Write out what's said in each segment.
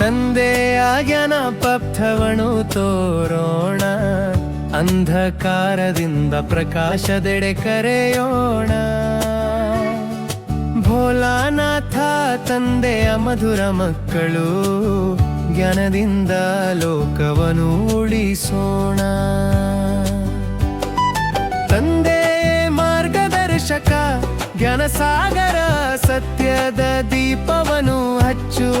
ತಂದೆಯ ಪಥವನು ತೋರೋಣ, ಅಂಧಕಾರದಿಂದ ಪ್ರಕಾಶದೆಡೆ ಕರೆಯೋಣ. ಭೋಲಾನಾಥ ತಂದೆಯ ಮಧುರ ಮಕ್ಕಳು, ಜ್ಞಾನದಿಂದ ಲೋಕವನ್ನು ಉಳಿಸೋಣ. ತಂದೆ ಮಾರ್ಗದರ್ಶಕ, ಜ್ಞಾನಸಾಗರ ಸತ್ಯದ ದೀಪವನ್ನು ಹಚ್ಚುವ.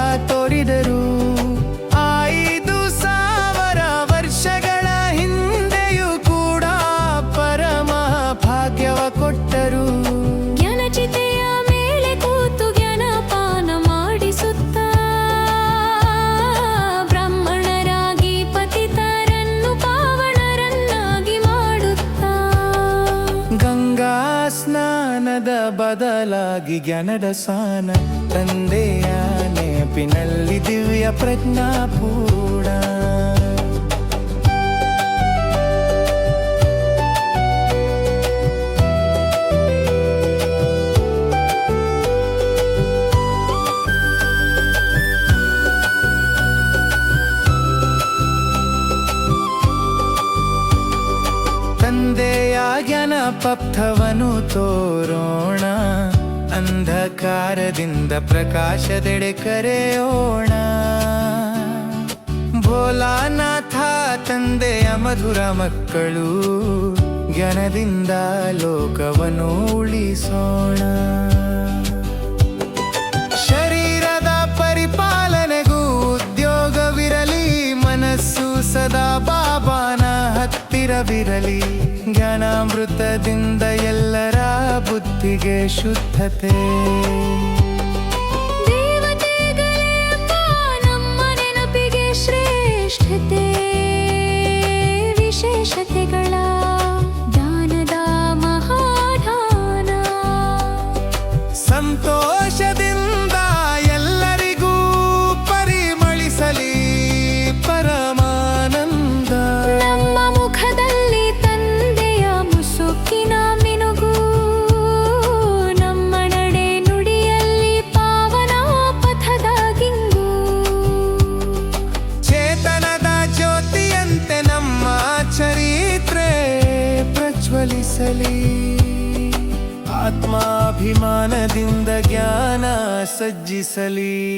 ಬದಲಾಗಿ ಜ್ಞಾನದ ಸಾನ ತಂದೆಯ ನೆನಪಿನಲ್ಲಿ ದಿವ್ಯ ಪ್ರಜ್ಞಾಪೂರ್ಣ ಜ್ಞಾನ ಪಪ್ಥವನು ತೋರೋಣ. ಅಂಧಕಾರದಿಂದ ಪ್ರಕಾಶದೆಡೆ ಕರೆಯೋಣ. ಭೋಲಾನಾಥ ತಂದೆಯ ಮಧುರ ಮಕ್ಕಳು ಜ್ಞಾನದಿಂದ ಲೋಕವನ್ನು ಉಳಿಸೋಣ. ಹತ್ತಿರವಿರಲಿ ಜ್ಞಾನಾಮೃತದಿಂದ ಎಲ್ಲರ ಬುದ್ಧಿಗೆ ಶುದ್ಧತೆ. ಪ್ರಜ್ವಲಿಸಲಿ ಆತ್ಮಾಭಿಮಾನದಿಂದ ಜ್ಞಾನ ಸಜ್ಜಿಸಲಿ.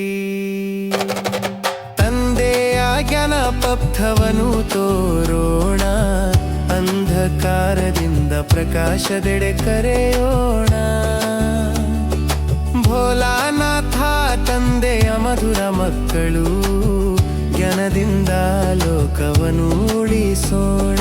ತಂದೆಯ ಜ್ಞಾನ ಪಥವನು ತೋರೋಣ. ಅಂಧಕಾರದಿಂದ ಪ್ರಕಾಶದೆಡೆ ಕರೆಯೋಣ. ಭೋಲಾನಾಥ ತಂದೆಯ ಮಧುರ ಮಕ್ಕಳು, ಜ್ಞಾನದಿಂದ ಲೋಕವನ್ನು ಉಳಿಸೋಣ